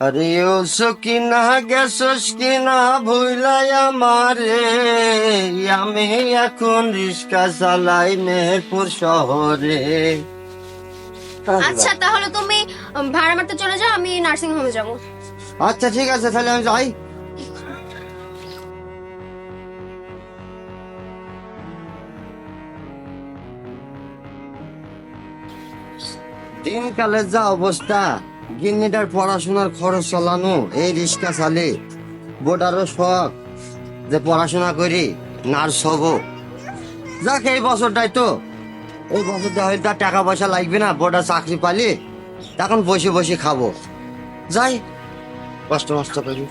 আরে ও সকিনা গেছস কিনা ভুলাই আমারে। আমি এখন রিক্সা চালাই মেহেরপুর শহরে। আচ্ছা তাহলে তুমি ভাড়া মারতে চলে যাও আমি নার্সিং হোমে যাব। আচ্ছা ঠিক আছে তাহলে আমি যাই। দিনকালে যা অবস্থা। গিন্নিটার পড়াশোনার খরচ চালানো, এই রিক্সা চালে। বোর্ডারও শখ যে পড়াশোনা করি, নার্স হব। যাক, এই বছরটাই তো। এই বছরটা হয়তো টাকা পয়সা লাগবে না বোর্ডার চাকরি পালি তখন বসে বসে খাব। যাই কষ্ট মষ্ট করি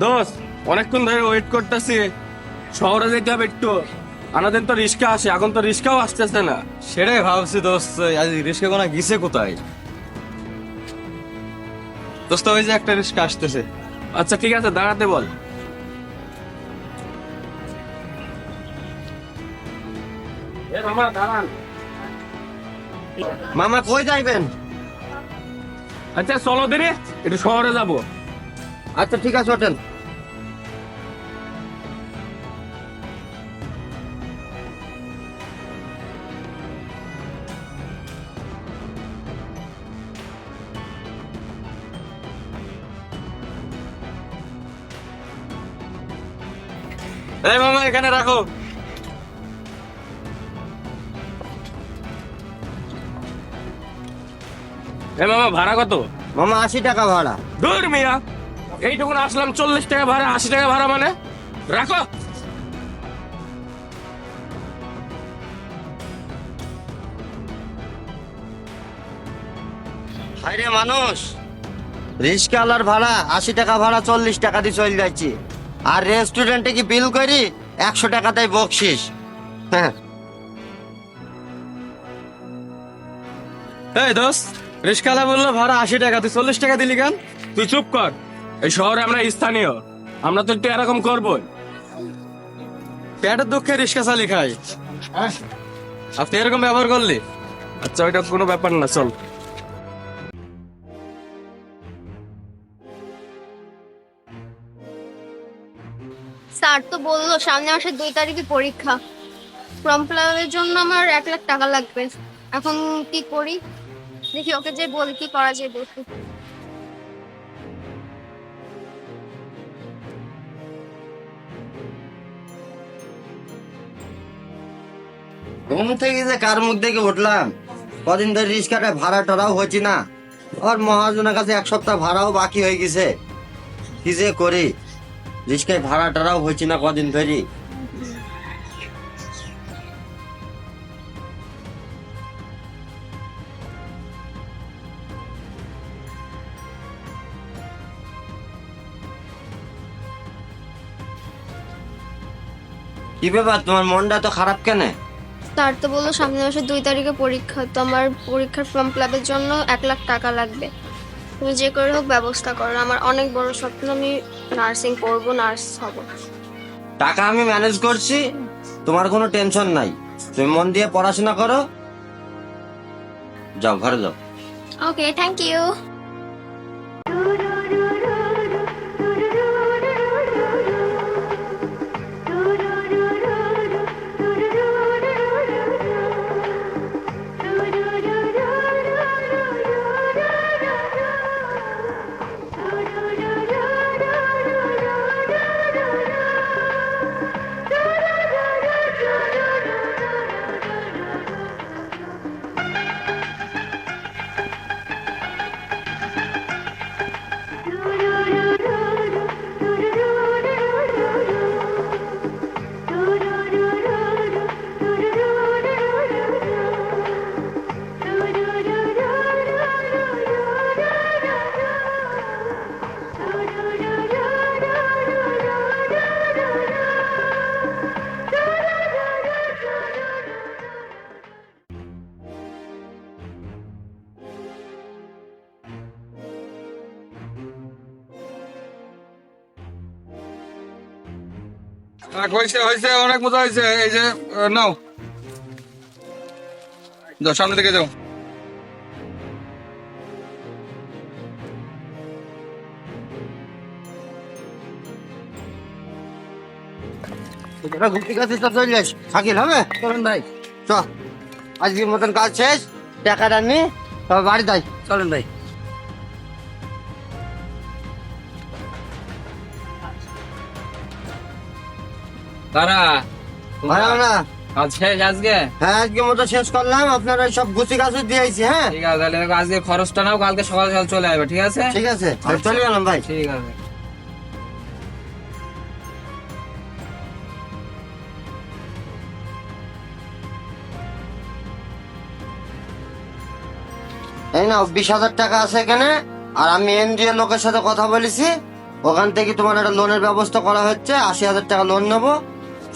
দোস্ত অনেকক্ষণ ধরে ওয়েট করতেছি। শহরে যেতে হবে একটু। আমাদের তো রিক্সা আসে এখন তো রিক্সাও আসতেছে না। সেটাই ভাবছি দোস্ত আজ রিস্কা কোনা গিছে কোথায়? দোস্ত ওই যে একটা রিস্কা আসতেছে। আচ্ছা ঠিক আছে দাঁড়াতে বল। মামা কই যাইবেন? আচ্ছা চলো দিনে একটু শহরে যাব। আচ্ছা ঠিক আছে ওঠেন। এখানে রাখো। এ মামা ভাড়া কত? মামা আশি টাকা ভাড়া। দূর মিয়া এইটুকুন আসলাম চল্লিশ টাকা ভাড়া আশি টাকা ভাড়া মানে। রাখো। হাইরে মানুষ রিক্সাওয়ালার ভাড়া আশি টাকা ভাড়া চল্লিশ টাকা দিয়ে চলে যাচ্ছি। আর রেস্টুরেন্টে কি বিল করি? একশো টাকাতেই বকশিস। হ্যাঁ। এই দোস্ত রিস্কালা বলল ভাড়া আশি টাকা তুই চল্লিশ টাকা দিলি কেন? তুই চুপ কর। এই শহরে আমরা স্থানীয় আমরা তো একটু এরকম করব পেটের দুঃখে রিস্কা চালি খাই আপনি এরকম ব্যবহার করলি? আচ্ছা ওইটা কোনো ব্যাপার না চল। স্যার তো বলল সামনে মাসের দুই তারিখে পরীক্ষা। ফর্ম ফিল জন্য আমার এক লাখ টাকা লাগবে। এখন কি করি? দেখি ওকে যে বলি কি করা যায় দেখি ঘুম থেকে যে কার মুখ দেখে উঠলাম? কদিন ধরে রিক্সাটা ভাড়া টাড়াও হচ্ছে না। আর মহাজনের কাছে এক সপ্তাহ ভাড়াও বাকি হয়ে গেছে। কি যে করি? রিক্সায় ভাড়া টাড়াও হচ্ছে না কদিন ধরে। কি ব্যাপার, তোমার মনটা তো খারাপ কেন? স্যার তো বলল সামনে মাসের দুই তারিখে পরীক্ষা, তো আমার পরীক্ষার ফর্ম ফিল জন্য এক লাখ টাকা লাগবে। তুমি যে করে হোক ব্যবস্থা করো। আমার অনেক বড় স্বপ্ন আমি নার্সিং করব নার্স হব। টাকা আমি ম্যানেজ করছি তোমার কোনো টেনশন নাই। তুমি মন দিয়ে পড়াশোনা করো। যাও ঘরে যাও। ওকে থ্যাংক ইউ হয়েছে হয়েছে অনেক মজা হয়েছে এই যে নাও। যাও সামনে থেকে যাও। ঘুরতে তো চলে যাস। থাকিল হবে? চলুন ভাই। চ আজকের মতন কাজ শেষ। টাকাটা নি তবে বাড়ি যাই। চলেন ভাই। তারা ভালো না কাজ শেষ আজকে? হ্যাঁ আজকের মতো শেষ করলাম। আপনারা সব গুছি গাছে দিয়েছি হ্যাঁ? ঠিক আছে তাহলে আজকে খরচটা নাও কালকে সকাল সকাল চলে আসবে ঠিক আছে? ঠিক আছে চলে গেলাম ভাই। ঠিক আছে। এই না বিশ হাজার টাকা আছে এখানে আর আমি এনজিও লোকের সাথে কথা বলেছি। ওখান থেকে তোমার একটা লোনের ব্যবস্থা করা হচ্ছে আশি হাজার টাকা লোন নেব।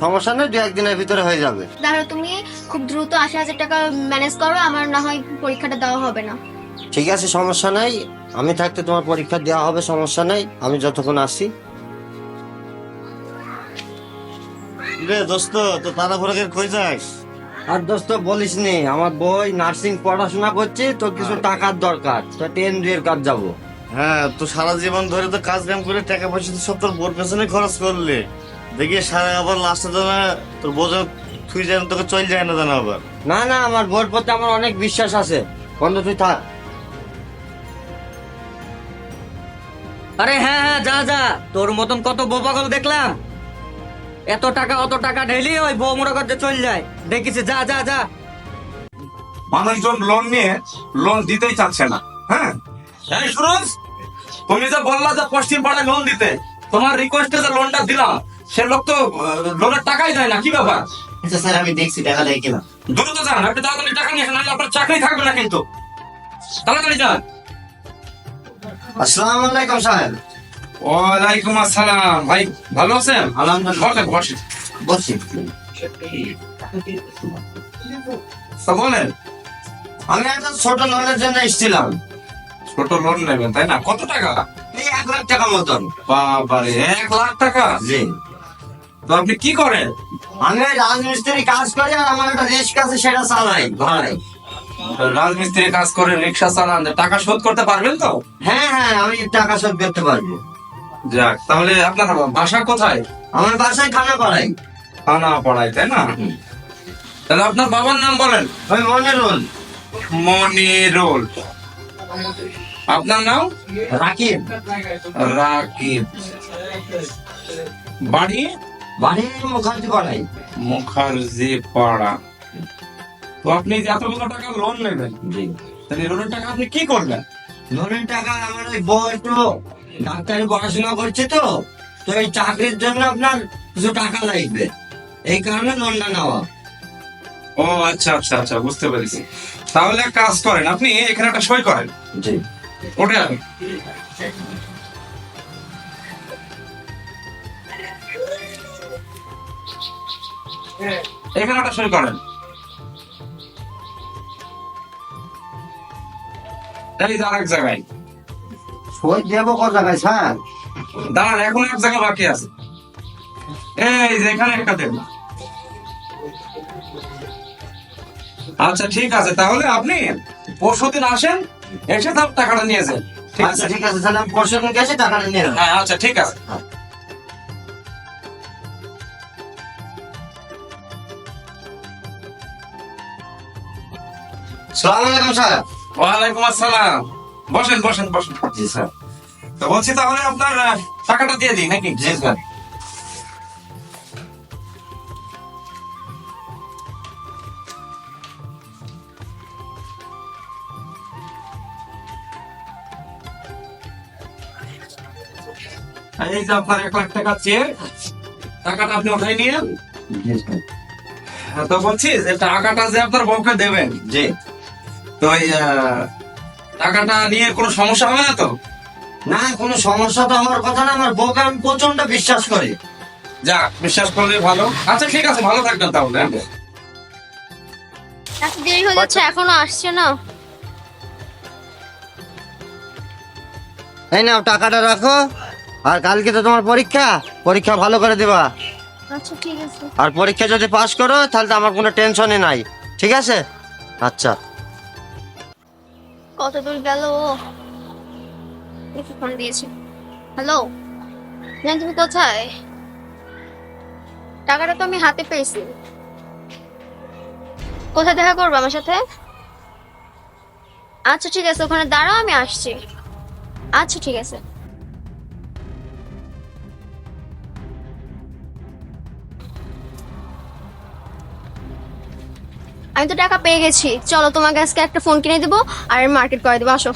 সমস্যা নেই দু একদিনের ভিতরে হয়ে যাবে। তাহলে তুমি খুব দ্রুত আশি হাজার টাকা ম্যানেজ করো আমার না হয় পরীক্ষাটা দেওয়া হবে না। ঠিক আছে সমস্যা নাই। আমি থাকতে তোমার পরীক্ষা দেওয়া হবে সমস্যা নাই। আমি যতক্ষণ আসি। রে দোস্ত তো তারা ঘোরাকে কই যাস? আর দোস্ত বলিস নি আমার বই নার্সিং পড়াশোনা করছি তো কিছু টাকার দরকার। তো টেন এর কাজ যাব? হ্যাঁ তো সারা জীবন ধরে তো কাজ কাম করে টাকা পয়সা তো সব তোর বোর পেছনে খরচ করলে। দেখি সারা আবার লাস্টে তো না তোর বোঝা তুই যেন তোকে চল যায় না জানা আবার। না না আমার বইয়ের প্রতি আমার অনেক বিশ্বাস আছে। বন্ধু তুই থাক। আরে হ্যাঁ হ্যাঁ যা যা। তোর মতন কত বোপাগল দেখলাম। এত টাকা অত টাকা ঢেলি ওই বউ মোড়া করতে চল যায়। দেখিস যা যা যা। মানুষজন লোন নিয়ে লোন দিতেই চাচ্ছে না হ্যাঁ? সুরজ তুমি যে বললা যে পশ্চিম পাড়ায় লোন দিতে তোমার রিকোয়েস্টে যে লোনটা দিলাম সে লোক তো লোনের টাকাই দেয় না কি ব্যাপার? আচ্ছা স্যার আমি দেখছি টাকা দেয় কিনা। দ্রুত যান আপনি তাড়াতাড়ি টাকা নিয়ে আসেন আপনার চাকরি থাকবে না কিন্তু। তাড়াতাড়ি যান। আসসালামু আলাইকুম সাহেব ওয়ালাইকুম আসসালাম। ভাই ভালো আছেন? আলহামদুলিল্লাহ। বসি। তো বলেন। আমি একটা ছোট লোনের জন্য এসেছিলাম। ছোট লোন নেবেন তাই না? কত টাকা? এই এক লাখ টাকা মতন। বাবারে এক লাখ টাকা? জি। তো আপনি কি করেন আমি রাজমিস্ত্রি কাজ করি আর আমার একটা রিস্ক আছে সেটা চালাই ভাড়াই রাজমিস্ত্রি কাজ করে রিক্সা চালান টাকা শোধ করতে পারবেন তো? হ্যাঁ হ্যাঁ আমি টাকা শোধ করতে পারব। যাক তাহলে আপনার বাসা কোথায়? আমার বাসায় খানা করাই থানা পড়ায় তাই না? তাহলে আপনার বাবার নাম বলেন। ওই মনে রোল মনিরুল। আপনার নাম? রাকিব। রাকিব। বাড়ি? বাড়ি মুখার্জি করাই মুখার্জি পাড়া। তো আপনি যে এতগুলো টাকা লোন নেবেন তাহলে লোনের টাকা আপনি কি করবেন লোনের টাকা আমার ওই বউ একটু ডাক্তারি পড়াশোনা করছে তো তো এই চাকরির জন্য আপনার কিছু টাকা লাগবে। এই কারণে লোনটা নেওয়া। ও আচ্ছা আচ্ছা আচ্ছা বুঝতে পেরেছি। তাহলে এক কাজ করেন আপনি এখানে একটা সই করেন। জি। ওঠে এখানে একটা সই করেন। এই যে আরেক জায়গায়। সই দেবো কত জায়গায় স্যার? দাঁড়ান এখন এক জায়গা বাকি আছে। এই যে এখানে একটা দেন আচ্ছা ঠিক আছে তাহলে আপনি পরশু দিন আসেন এসে তার টাকাটা নিয়ে যান। ঠিক আচ্ছা আছে ঠিক আছে তাহলে আমি পরশু দিন গেছি টাকাটা নিয়ে হ্যাঁ আচ্ছা ঠিক আছে। সালাম আলাইকুম স্যার। ওয়ালাইকুম আসসালাম। বসেন বসেন বসেন। জি স্যার। তো বলছি তাহলে আপনার টাকাটা দিয়ে দিই নাকি? জি স্যার। এই যে আপনার এক লাখ টাকা চেক টাকাটা আপনি ওঠাই নিয়ে তো বলছি যে টাকাটা যে আপনার বউকে দেবেন জি। তো টাকাটা নিয়ে কোনো সমস্যা হবে না তো? না কোনো সমস্যা তো আমার কথা না আমার বউকে আমি প্রচণ্ড বিশ্বাস করি। যাক বিশ্বাস করলে ভালো। আচ্ছা ঠিক আছে ভালো থাকবেন তাহলে হ্যাঁ। এত দেরি হয়ে যাচ্ছে এখনও আসছে না। এই নাও টাকাটা রাখো। আর কালকে তো তোমার পরীক্ষা। পরীক্ষা ভালো করে দিবা। আচ্ছা ঠিক আছে। আর পরীক্ষা যদি পাস করো তাহলে তো আমার কোনো টেনশনই নাই। ঠিক আছে? আচ্ছা। কত দূর গেল? একটু ফোন দিয়েছি। হ্যালো জান তুমি কোথায়? টাকাটা তো আমি হাতে পেয়েছি। কোথায় দেখা করব আমার সাথে? আচ্ছা ঠিক আছে, ওখানে দাঁড়াও, আমি আসছি। আচ্ছা ঠিক আছে। আমি তো টাকা পেয়ে গেছি। চলো তোমাকে আজকে একটা ফোন কিনে দেবো আর মার্কেট করে দেবো আসো।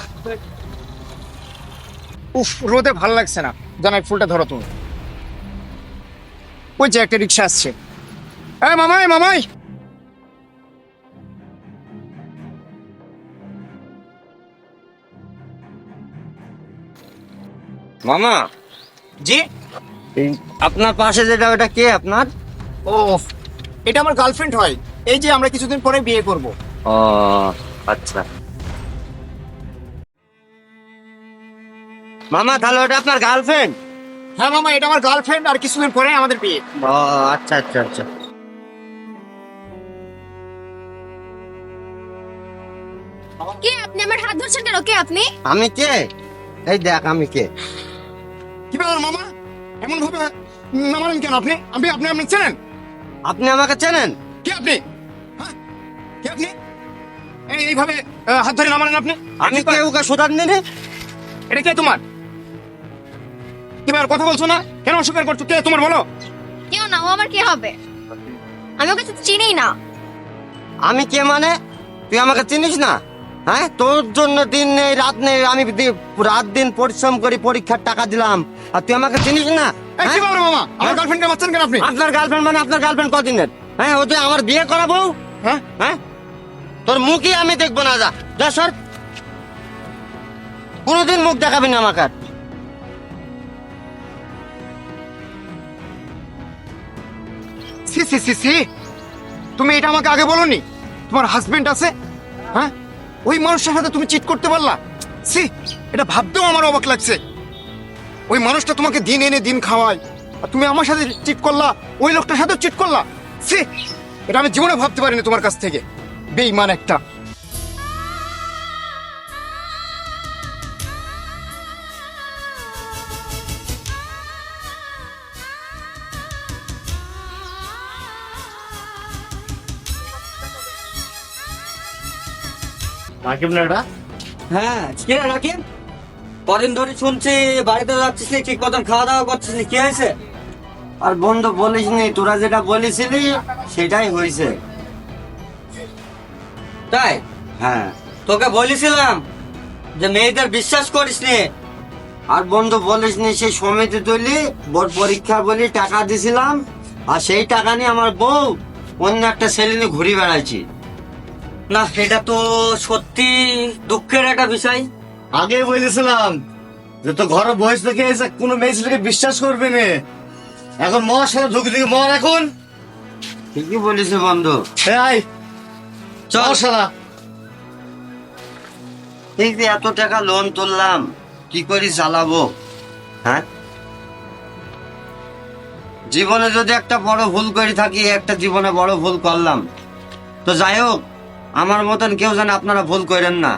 উফ রোদে ভালো লাগছে না। জানাই ফুলটা ধরো তুমি। ওই যে একটা রিক্সা আসছে। এই মামাই মামাই! মামা! জি? আপনার পাশে যেটা ওটা কে আপনার? ও এটা আমার গার্লফ্রেন্ড হয়। এই যে আমরা কিছুদিন পরে বিয়ে করব। ও আচ্ছা। মামা তাহলে ওটা আপনার গার্লফ্রেন্ড হ্যাঁ মামা এটা আমার গার্লফ্রেন্ড আর কিছুদিন পরে আমাদের বিয়ে। ও আচ্ছা আচ্ছা আচ্ছা। কে আপনি? আমার হাত ধরছেন কেন? কে আপনি? আমি কে? এই দেখ আমি কে? কি ব্যাপার মামা? এমন ভাবে নামালেন কেন আপনি? আমি আপনি আপনি চেনেন? আপনি আমাকে চেনেন? কে আপনি? এইভাবে হাত ধরে নামালেন আপনি? আমি কে ওকে শোধান দিনে এটা কে তোমার? কি ব্যাপার কথা বলছো না? কেন অস্বীকার করছ? কে তোমার বলো? কেউ না ও আমার কে হবে? আমি ওকে তো চিনিই না। আমি কে মানে? তুই আমাকে চিনিস না? হ্যাঁ? তোর জন্য দিন নেই রাত নেই আমি রাত দিন পরিশ্রম করি পরীক্ষার টাকা দিলাম। আর তুই আমাকে চিনিস না? হ্যাঁ? মামা? আমার গার্লফ্রেন্ডকে মারছেন কেন আপনি? আপনার গার্লফ্রেন্ড মানে আপনার গার্লফ্রেন্ড কদিনের? হ্যাঁ ও যে আমার বিয়ে করাবো? হ্যাঁ? হ্যাঁ? তোর মুখই আমি দেখব না, যা। যা, সর। কোনোদিন মুখ দেখাবি না আমাকে সি সি সি সি তুমি এটা আমাকে আগে বলনি? তোমার হাজবেন্ড আছে? হ্যাঁ? ওই মানুষটার সাথে তুমি চিট করতে পারলা? সি এটা ভাবতেও আমার অবাক লাগছে। ওই মানুষটা তোমাকে দিন এনে দিন খাওয়ায়, আর তুমি আমার সাথে চিট করলা, ওই লোকটার সাথে চিট করলা? সি এটা আমি জীবনে ভাবতে পারিনি তোমার কাছ থেকে। বেইমান একটা। রাকিব না এটা? হ্যাঁ কি রে রাকিব? কদিন ধরে শুনছি বাড়িতে যাচ্ছিস নি ঠিক মতন খাওয়া দাওয়া করছিস নি কি হয়েছে? আর বন্ধু বলিস নি তোরা যেটা বলেছিলি সেটাই হয়েছে। তাই? হ্যাঁ। তোকে বলেছিলাম যে মেয়েদের বিশ্বাস করিস নি। আর বন্ধু বলিস নি সেই সমিতি তুলি বোর্ড পরীক্ষা বলি টাকা দিছিলাম আর সেই টাকা নিয়ে আমার বউ অন্য একটা ছেলে নিয়ে ঘুরে বেড়াইছি। না এটা তো সত্যি দুঃখের একটা বিষয়। আগে বলেছিলাম যে তো ঘরে বয়স থেকে এসে কোনো মেয়ে ছেলেকে বিশ্বাস করবে না। এখন মর সাথে ঢুকে দিকে মর এখন। ঠিকই বলিস বন্ধু। চল চল। শালা এই যে এত টাকা লোন তুললাম কি করি চালাবো? হ্যাঁ? জীবনে যদি একটা বড় ভুল করে থাকি একটা জীবনে বড় ভুল করলাম। তো যাই হোক আমার মতন কেউ যেন আপনারা ভুল করেন না।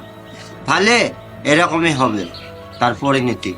তাহলে এরকমই হবে তার পরিণতি।